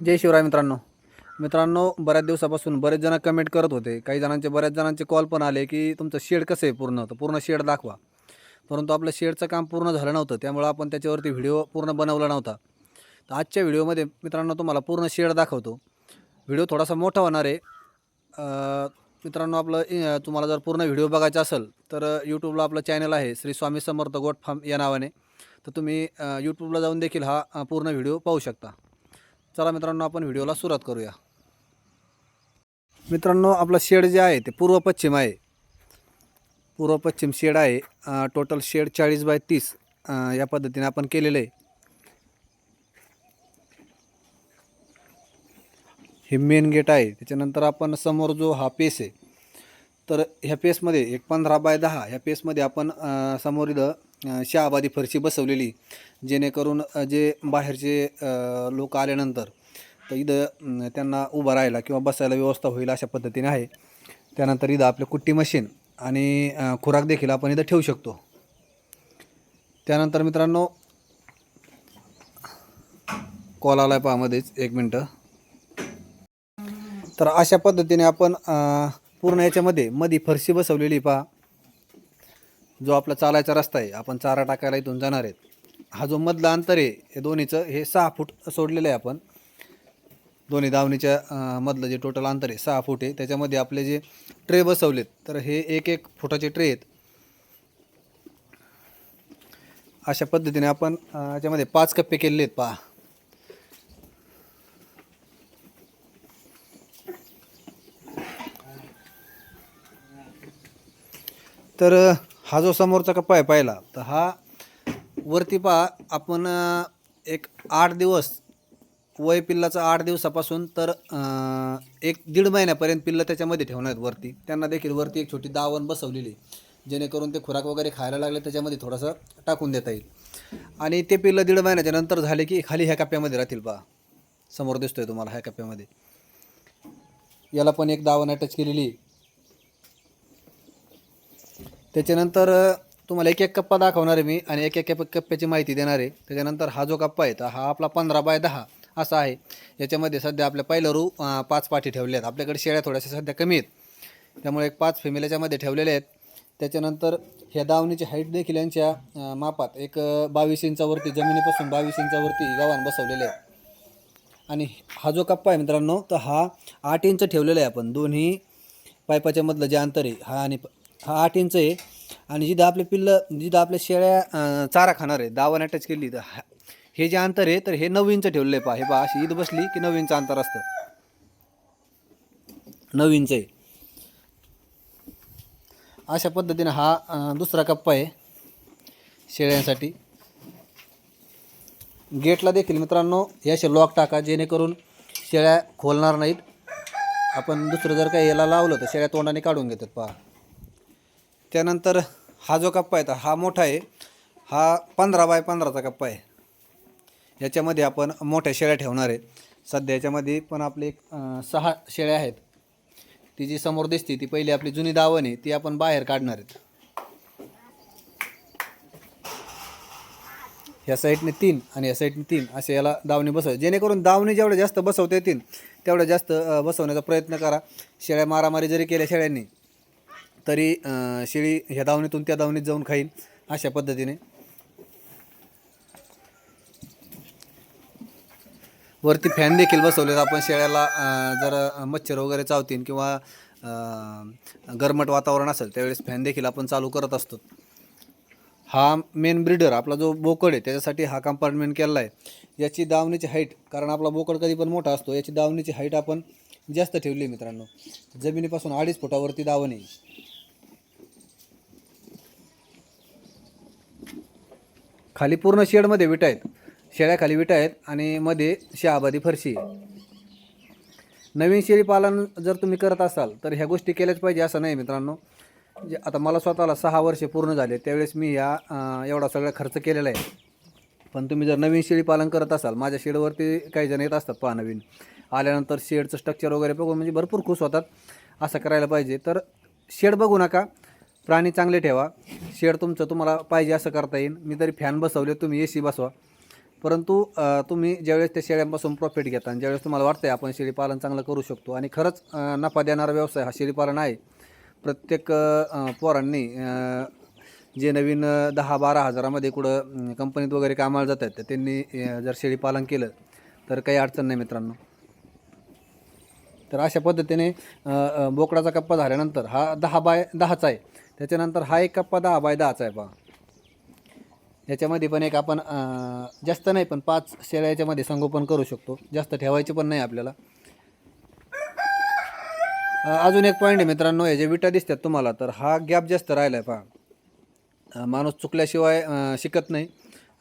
जय शिवराय मित्रांनो. मित्रांनो बऱ्याच दिवसापासून बरेच जण कमेंट करत होते. काही जणांचे बऱ्याच जणांचे कॉल पण आले की तुमचं शेड कसं आहे पूर्ण? तर पूर्ण शेड दाखवा. परंतु आपलं शेडचं काम पूर्ण झालं नव्हतं. त्यामुळं आपण त्याच्यावरती व्हिडिओ पूर्ण बनवला नव्हता. तर आजच्या व्हिडिओमध्ये मित्रांनो तुम्हाला पूर्ण शेड दाखवतो. व्हिडिओ थोडासा मोठा होणार आहे. मित्रांनो आपलं तुम्हाला जर पूर्ण व्हिडिओ बघायचा असेल तर यूट्यूबला आपलं चॅनल आहे. श्री स्वामी समर्थ गोट फार्म या नावाने. तर तुम्ही यूट्यूबला जाऊन देखील हा पूर्ण व्हिडिओ पाहू शकता. चला मित्रांनो आपण व्हिडिओला सुरुवात करूया. मित्रांनो आपलं शेड जे आहे ते पूर्व पश्चिम आहे. पूर्व पश्चिम शेड आहे. टोटल शेड चाळीस बाय तीस या पद्धतीने आपण केलेलं आहे. हे मेन गेट आहे. त्याच्यानंतर आपण समोर जो हा पेस आहे तर ह्या पेसमध्ये एक पंधरा बाय दहा ह्या पेसमध्ये आपण समोर इथं शहाबादी फरशी बसवलेली जेणेकरून जे बाहेरचे लोक आल्यानंतर तर इथं त्यांना उभं राहायला किंवा बसायला व्यवस्था होईल अशा पद्धतीने आहे. त्यानंतर इथं आपलं कुट्टी मशीन आणि खुराक देखील आपण इथं ठेवू शकतो. त्यानंतर मित्रांनो कॉल आला आहे पहामध्येच एक मिनटं. तर अशा पद्धतीने आपण पूर्ण याच्यामध्ये मधी फरशी बसवलेली पहा. जो आपला चालायचा रस्ता आहे आपण चारा टाकायला इथून जाणार आहेत. हा जो मधला अंतर आहे हे दोन्हीचं हे सहा फूट सोडलेलं आहे आपण. दोन्ही दावणीच्या मधलं जे टोटल अंतर आहे सहा फूट आहे. त्याच्यामध्ये आपले जे ट्रे बसवलेत तर हे एक एक फुटाचे ट्रे आहेत. अशा पद्धतीने आपण याच्यामध्ये पाच कप्पे केलेले आहेत पहा. तर हा जो समोरचा कप्पा आहे पहिला तर हा वरती पहा आपण एक आठ दिवस वय पिल्लाचा आठ दिवसापासून तर एक दीड महिन्यापर्यंत पिल्लं त्याच्यामध्ये ठेवणार आहेत वरती. त्यांना देखील वरती एक छोटी दावण बसवलेली जेणेकरून ते खुराक वगैरे खायला लागले त्याच्यामध्ये थोडंसं टाकून देता येईल. आणि ते पिल्लं दीड महिन्याच्या नंतर झाले की खाली ह्या कप्प्यामध्ये राहतील पहा. समोर दिसतोय तुम्हाला ह्या कप्प्यामध्ये. याला पण एक दावण अटॅच केलेली त्याच्यानंतर तुम्हाला एक एक कप्पा दाखवणार आहे मी आणि एक एक कप्प्याची माहिती देणार आहे. त्याच्यानंतर हा जो कप्पा आहे तर हा आपला पंधरा बाय दहा असा आहे. याच्यामध्ये सध्या आपल्या पहिलं रू पाच पाठी ठेवल्या आहेत. आपल्याकडे शेळ्या थोड्याशा सध्या कमी आहेत. त्यामुळे एक पाच फेमिल याच्यामध्ये ठेवलेले आहेत. त्याच्यानंतर ह्या दावणीची हाईट देखील यांच्या मापात एक बावीस इंचावरती जमिनीपासून बावीस इंचावरती गावान बसवलेले आहे आणि हा जो कप्पा आहे मित्रांनो तर हा आठ इंच ठेवलेला आहे आपण. दोन्ही पायपाच्यामधलं जे अंतर आहे हा आणि प- हा आठ इंच आहे. आणि जिथं आपले पिल्लं जिथं आपल्या शेळ्या चारा खाणार आहे दावण अटॅच केली तर हे जे अंतर आहे तर हे नऊ इंच ठेवलेलं आहे पहा. हे पहा अशी ईद बसली की नऊ इंच अंतर असतं. नऊ इंच आहे. अशा पद्धतीनं हा दुसरा कप्पा आहे शेळ्यांसाठी. गेटला देखील मित्रांनो हे असे लॉक टाका जेणेकरून शेळ्या खोलणार नाहीत. आपण दुसरं जर काही याला लावलं तर शेळ्या तोंडाने काढून घेतात पहा. त्यानंतर हा जो कप्पा आहे हा मोठा आहे. हा पंधरा बाय पंधराचा कप्पा आहे. याच्यामध्ये आपण मोठ्या शेळ्या ठेवणार आहे. सध्या याच्यामध्ये पण आपले एक सहा शेळ्या आहेत. ती जी समोर दिसते ती पहिली आपली जुनी दावण आहे ती आपण बाहेर काढणार आहेत. ह्या साईडने तीन आणि या साईडने तीन असे याला दावणी बसव जेणेकरून दावणी जेवढ्या जास्त बसवता येतील तेवढ्या जास्त बसवण्याचा प्रयत्न करा. शेळ्या मारामारी जरी केल्या शेळ्यांनी तरी शेळी ह्या दावणीतून त्या दावणीत जाऊन खाईल अशा पद्धतीने. वरती फॅन देखील बसवलेत. आपण शेळ्याला जर मच्छर वगैरे चावतील किंवा गरमट वातावरण असेल त्यावेळेस फॅन देखील आपण चालू करत असतो. हा मेन ब्रीडर आपला जो बोकड आहे त्याच्यासाठी हा कंपार्टमेंट केलेला आहे. याची दावणीची हाईट कारण आपला बोकड कधी पण मोठा असतो याची दावणीची हाईट आपण जास्त ठेवली आहे मित्रांनो. जमिनीपासून अडीच फुटावरती दावण आहे. खाली पूर्ण शेडमध्ये विटा आहेत शेळ्याखाली विटा आहेत आणि मध्ये शहाबादी फरशी नवीन शेळी पालन जर तुम्ही करत असाल तर ह्या गोष्टी केल्याच पाहिजे असं नाही मित्रांनो. जे आता मला स्वतःला सहा वर्षे पूर्ण झाले त्यावेळेस मी या एवढा सगळा खर्च केलेला आहे. पण तुम्ही जर नवीन शेळी पालन करत असाल माझ्या शेडवरती काही जण येत असतात पहा नवीन. आल्यानंतर शेडचं स्ट्रक्चर वगैरे बघून म्हणजे भरपूर खुश होतात असं करायला पाहिजे. तर शेड बघू नका. प्राणी चांगले ठेवा. शेड तुमचं तुम्हाला पाहिजे असं करता येईल. मी तरी फॅन बसवले तुम्ही ए सी बसवा. परंतु तुम्ही ज्यावेळेस त्या शेळ्यांपासून प्रॉफिट घेता आणि ज्यावेळेस तुम्हाला वाटतं आहे आपण शेळीपालन चांगलं करू शकतो आणि खरंच नफा देणारा व्यवसाय हा शेळीपालन आहे. प्रत्येक पोरांनी जे नवीन दहा बारा हजारामध्ये कुठं कंपनीत वगैरे कामाला जात आहेत तर त्यांनी जर शेळीपालन केलं तर काही अडचण नाही मित्रांनो. तर अशा पद्धतीने बोकडाचा कप्पा झाल्यानंतर हा दहा बाय दहाचा आहे. त्याच्यानंतर हा एक कप्पा दहा बाय दहाचा आहे पहा याच्यामध्ये पण एक आपण जास्त नाही पण पाच शेळ्या याच्यामध्ये संगोपन करू शकतो. जास्त ठेवायचे पण नाही आपल्याला. अजून एक पॉईंट आहे मित्रांनो हे जे विटा दिसतात तुम्हाला तर हा गॅप जास्त राहिला आहे पहा माणूस चुकल्याशिवाय शिकत नाही.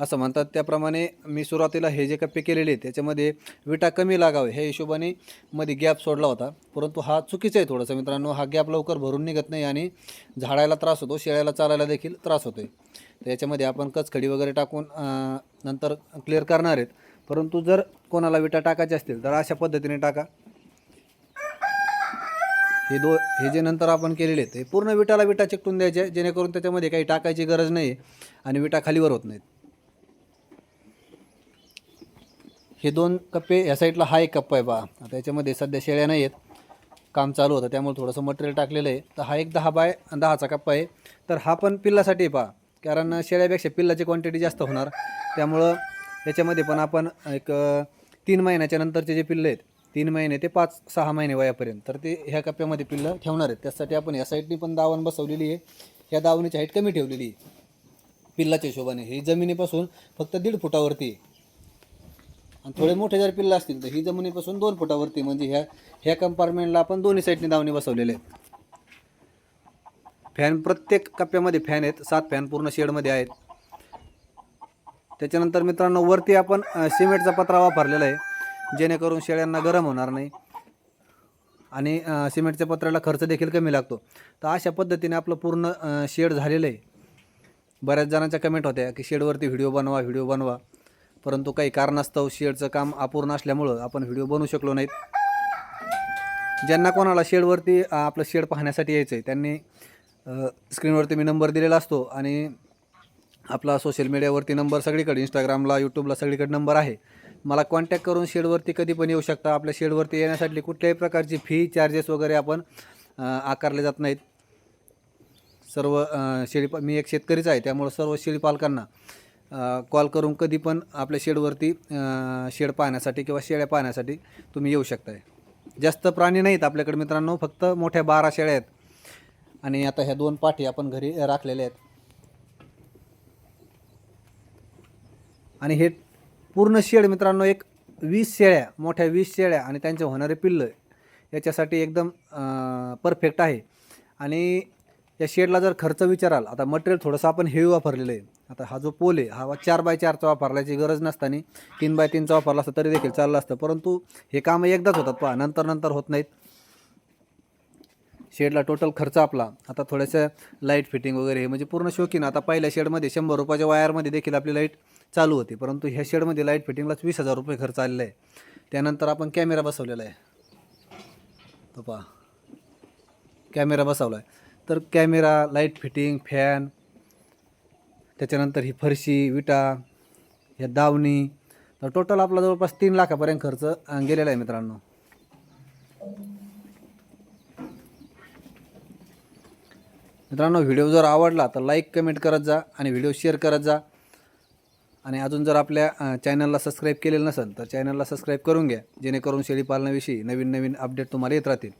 असं म्हणतात. त्याप्रमाणे मी सुरुवातीला हे जे कप्पे केलेले आहेत त्याच्यामध्ये विटा कमी लागावे ह्या हिशोबाने मध्ये गॅप सोडला होता. परंतु हा चुकीचा आहे थोडंसं मित्रांनो. हा गॅप लवकर भरून निघत नाही आणि झाडायला त्रास होतो शेळ्याला चालायला देखील त्रास होतो आहे तर याच्यामध्ये आपण कचखडी वगैरे टाकून नंतर क्लिअर करणार आहेत. परंतु जर कोणाला विटा टाकायचे असतील तर अशा पद्धतीने टाका. हे दो हे जे नंतर आपण केलेले आहेत हे पूर्ण विटाला विटा चिकटून द्यायचे जेणेकरून त्याच्यामध्ये काही टाकायची गरज नाही आणि विटा खालीवर होत नाहीत. हे दोन कप्पे ह्या साईडला हा एक कप्पा आहे बा. आता याच्यामध्ये सध्या शेळ्या नाही आहेत. काम चालू होतं त्यामुळे थोडंसं मटेरियल टाकलेलं आहे. तर हा एक दहा बाय दहाचा कप्पा आहे. तर हा पण पिल्लासाठी आहे पहा कारण शेळ्यापेक्षा पिल्लाची क्वांटिटी जास्त होणार. त्यामुळं याच्यामध्ये पण आपण एक तीन महिन्याच्या नंतरचे जे पिल्लं आहेत तीन महिने ते पाच सहा महिने वयापर्यंत. तर ते ह्या कप्प्यामध्ये पिल्लं ठेवणार आहेत. त्यासाठी आपण या साईडनी पण दावण बसवलेली आहे. ह्या दावणीची हाईट कमी ठेवलेली आहे. पिल्लाच्या हिशोबाने. ही जमिनीपासून फक्त दीड फुटावरती आहे. आणि थोडे मोठे जर पिल्लं असतील तर ही जमिनीपासून दोन फुटावरती म्हणजे ह्या ह्या कंपार्टमेंटला आपण दोन्ही साईडने दावणी बसवलेले आहेत. फॅन प्रत्येक कप्प्यामध्ये फॅन आहेत सात फॅन पूर्ण शेडमध्ये आहेत. त्याच्यानंतर मित्रांनो वरती आपण सिमेंटचा पत्रा वापरलेला आहे जेणेकरून शेळ्यांना गरम होणार नाही. आणि सिमेंटच्या पत्र्याला खर्च देखील कमी लागतो. तर अशा पद्धतीने आपलं पूर्ण शेड झालेलं आहे. बऱ्याच जणांच्या कमेंट होत्या की शेडवरती व्हिडिओ बनवा व्हिडिओ बनवा. परंतु काही कारणास्तव शेडचं काम अपूर्ण असल्यामुळं आपण व्हिडिओ बनवू शकलो नाहीत. ज्यांना कोणाला शेडवरती आपलं शेड पाहण्यासाठी यायचं आहे त्यांनी स्क्रीनवरती मी नंबर दिलेला असतो आणि आपला सोशल मीडियावरती नंबर सगळीकडे इंस्टाग्रामला यूट्यूबला सगळीकडे नंबर आहे. मला कॉन्टॅक्ट करून शेडवरती कधी पण येऊ शकता. आपल्या शेडवरती येण्यासाठी कुठल्याही प्रकारची फी चार्जेस वगैरे आपण आकारले जात नाहीत. सर्व शेळी मी एक शेतकरीच आहे त्यामुळं सर्व शेळीपालकांना पालकांना कॉल करून कधी पण आपल्या शेडवरती शेड पाहण्यासाठी किंवा शेळ्या पाहण्यासाठी तुम्ही येऊ शकताय. जास्त प्राणी नाहीत आपल्याकडे मित्रांनो फक्त मोठ्या बारा शेळ्या आहेत. आणि आता ह्या दोन पाठी आपण घरी राखलेल्या आहेत. आणि हे पूर्ण शेड मित्रांनो एक वीस शेळ्या मोठ्या वीस शेळ्या आणि त्यांचे होणारे पिल्लं याच्यासाठी एकदम परफेक्ट आहे. आणि या शेडला जर खर्च विचाराल आता मटेरियल थोडंसं आपण हेवी वापरलेलं आहे. आता हा जो पोल आहे हा चार बाय चारचा वापरल्याची गरज नसताना तीन बाय तीनचा वापरला असता तरी देखील चाललं असतं. परंतु हे कामं एकदाच होतात पहा नंतर नंतर होत नाहीत. शेडला टोटल खर्च आपला आता थोडंसं लाइट फिटिंग वगैरे हे म्हणजे पूर्ण शौकीन. आता पहिल्या शेडमध्ये शंभर रुपयाच्या वायरमध्ये देखील आपली लाइट चालू होती. परंतु ह्या शेडमध्ये लाइट फिटिंगलाच वीस हजार रुपये खर्च आलेला आहे. त्यानंतर आपण कॅमेरा बसवलेला आहे. तो पहा. कॅमेरा बसवला आहे. तर कॅमेरा लाइट फिटिंग फॅन त्याच्यानंतर ही फरशी विटा ह्या दावणी. तर टोटल आपला जवळपास तीन लाखापर्यंत खर्च गेलेला आहे मित्रांनो. मित्रांनो व्हिडिओ जर आवडला तर लाईक कमेंट करत जा आणि व्हिडिओ शेअर करत जा. आणि अजून जर आपल्या चॅनलला सबस्क्राईब केलेलं नसेल तर चॅनलला सबस्क्राईब करून घ्या. जेणेकरून शेळीपालनाविषयी नवीन नवीन अपडेट तुम्हाला येत राहतील.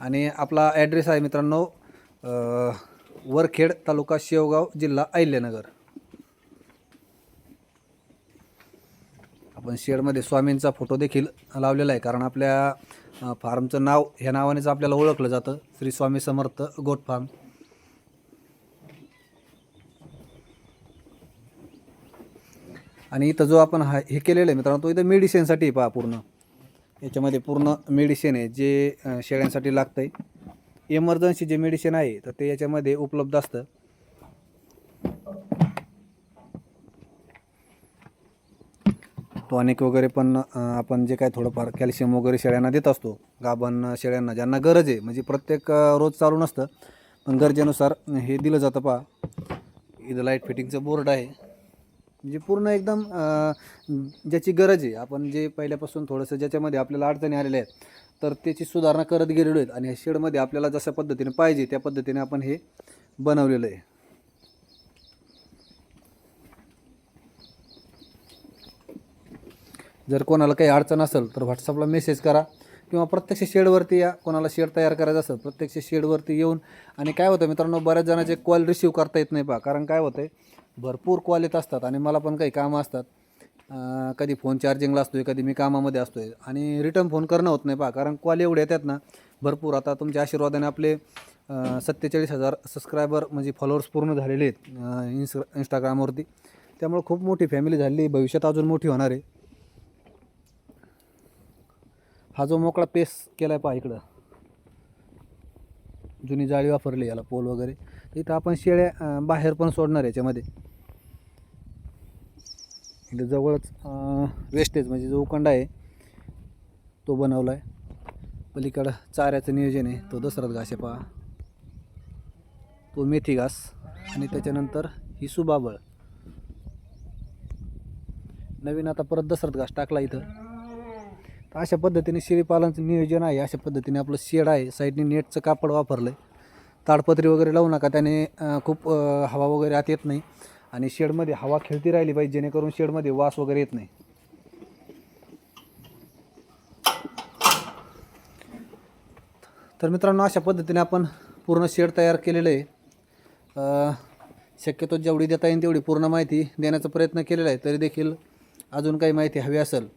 आणि आपला ॲड्रेस आहे मित्रांनो वरखेड तालुका शेवगाव जिल्हा अहिल्यानगर. आपण शेडमध्ये स्वामींचा फोटो देखील लावलेला आहे कारण आपल्या फार्मचं नाव ह्या नावानेच आपल्याला ओळखलं जातं. श्री स्वामी समर्थ गोट फार्म आणि इथं जो आपण हा हे केलेलं आहे मित्रांनो तो इथं मेडिसिनसाठी पहा पूर्ण. याच्यामध्ये पूर्ण मेडिसिन आहे जे शेळ्यांसाठी लागतं आहे इमर्जन्सी जे मेडिसिन आहे तर ते याच्यामध्ये उपलब्ध असतं. टॉनिक वगैरे पण आपण जे काय थोडंफार कॅल्शियम वगैरे शेळ्यांना देत असतो. गाभण शेळ्यांना ज्यांना गरज आहे. म्हणजे प्रत्येक रोज चालू नसतं. पण गरजेनुसार हे दिलं जातं पहा. इथं लाइट फिटिंगचं बोर्ड आहे. म्हणजे पूर्ण एकदम ज्याची गरज आहे आपण जे पहिल्यापासून थोडंसं ज्याच्यामध्ये आपल्याला अडचणी आलेल्या आहेत तर त्याची सुधारणा करत गेलेलो आहेत आणि ह्या शेडमध्ये आपल्याला जशा पद्धतीने पाहिजे त्या पद्धतीने आपण हे बनवलेलं आहे. जर कोणाला काही अडचण असेल तर व्हॉट्सअपला मेसेज करा. किंवा प्रत्यक्ष शेडवरती या कोणाला शेड तयार करायचं असेल प्रत्यक्ष शेडवरती येऊन. आणि काय होतं मित्रांनो बऱ्याच जणांचे कॉल रिसीव करता येत नाही पहा. कारण काय होतं आहे भरपूर कॉल येत असतात आणि मला पण काही कामं असतात. कधी फोन चार्जिंगला असतो आहे कधी मी कामामध्ये असतो आहे आणि रिटर्न फोन करणं होत नाही पहा. कारण कॉल एवढे येतात ना भरपूर. आता तुमच्या आशीर्वादाने आपले सत्तेचाळीस हजार सबस्क्रायबर म्हणजे फॉलोअर्स पूर्ण झालेले आहेत अं, इंस्टाग्रामवरती त्यामुळे खूप मोठी फॅमिली झाली. भविष्यात अजून मोठी होणार आहे. हा जो मोकळा पेस केला आहे पहा इकडं. जुनी जाळी वापरली याला पोल वगैरे. इथं आपण शेळ्या बाहेर पण सोडणार आहे याच्यामध्ये. इथं जवळच वेस्टेज म्हणजे जो उकंडा आहे तो बनवला आहे पलीकडं चाऱ्याचं नियोजन आहे तो दसरात घास आहे पहा. तो मेथी घास आणि त्याच्यानंतर ही सुबाबळ. नवीन आता परत दसरात घास टाकला इथं. अशा पद्धतीने शेळीपालनचं नियोजन आहे अशा पद्धतीने आपलं शेड आहे साईडने नेटचं कापड वापरलं आहे ताडपत्री वगैरे लावू नका त्याने खूप हवा वगैरे आत येत नाही. आणि शेडमध्ये हवा खेळती राहिली पाहिजे जेणेकरून शेडमध्ये वास वगैरे येत नाही. तर मित्रांनो अशा पद्धतीने आपण पूर्ण शेड तयार केलेलं आहे. शक्यतो जेवढी देता येईल तेवढी पूर्ण माहिती देण्याचा प्रयत्न केलेला आहे तरी देखील अजून काही माहिती हवी असेल.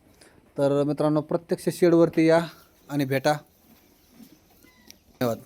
तर मित्रांनो प्रत्यक्ष शेडवरती या आणि भेटा. धन्यवाद.